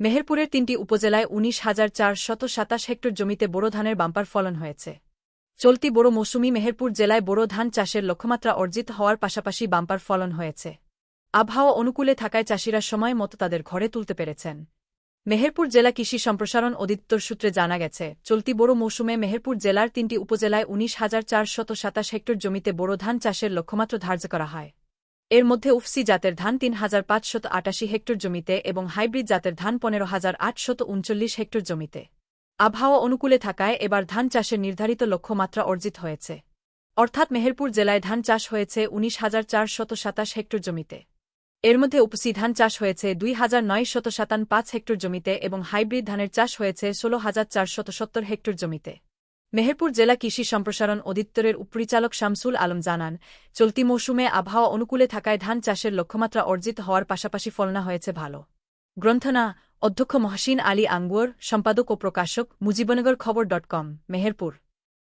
মেহেরপুরের তিনটি উপজেলায় উনিশ হাজার চারশত সাতাশ হেক্টর জমিতে বোরো ধানের বাম্পার ফলন হয়েছে। চলতি বড় মৌসুমি মেহেরপুর জেলায় বোরো ধান চাষের লক্ষ্যমাত্রা অর্জিত হওয়ার পাশাপাশি বাম্পার ফলন হয়েছে। আবহাওয়া অনুকূলে থাকায় চাষিরা সময় মতো তাদের ঘরে তুলতে পেরেছেন। মেহেরপুর জেলা কৃষি সম্প্রসারণ অধিদপ্তর সূত্রে জানা গেছে, চলতি বড় মৌসুমে মেহেরপুর জেলার তিনটি উপজেলায় উনিশ হাজার চারশত সাতাশ হেক্টর জমিতে বোরো ধান চাষের লক্ষ্যমাত্রা ধার্য করা হয়। এর মধ্যে উফসি জাতের ধান তিন হাজার পাঁচশত আটাশি হেক্টর জমিতে এবং হাইব্রিড জাতের ধান পনেরো হাজার আটশত উনচল্লিশ হেক্টর জমিতে। আবহাওয়া অনুকূলে থাকায় এবার ধান চাষের নির্ধারিত লক্ষ্যমাত্রা অর্জিত হয়েছে। অর্থাৎ মেহেরপুর জেলায় ধান চাষ হয়েছে উনিশ হাজার চারশত সাতাশ হেক্টর জমিতে। এর মধ্যে উপসি ধান চাষ হয়েছে দুই হাজার নয় শত সাতান পাঁচ হেক্টর জমিতে এবং হাইব্রিড ধানের চাষ হয়েছে ষোলো হাজার চারশত সত্তর হেক্টর জমিতে। মেহেরপুর জেলা কৃষি সম্প্রসারণ অধিদপ্তরের উপরিচালক শামসুল আলম জানান, চলতি মৌসুমে আবহাওয়া অনুকূলে থাকায় ধান চাষের লক্ষ্যমাত্রা অর্জিত হওয়ার পাশাপাশি ফলনা হয়েছে ভালো। গ্রন্থনা, অধ্যক্ষ মহসিন আলী আঙ্গুয়ার সম্পাদক ও প্রকাশক মুজিবনগর খবর ডট কম, মেহেরপুর।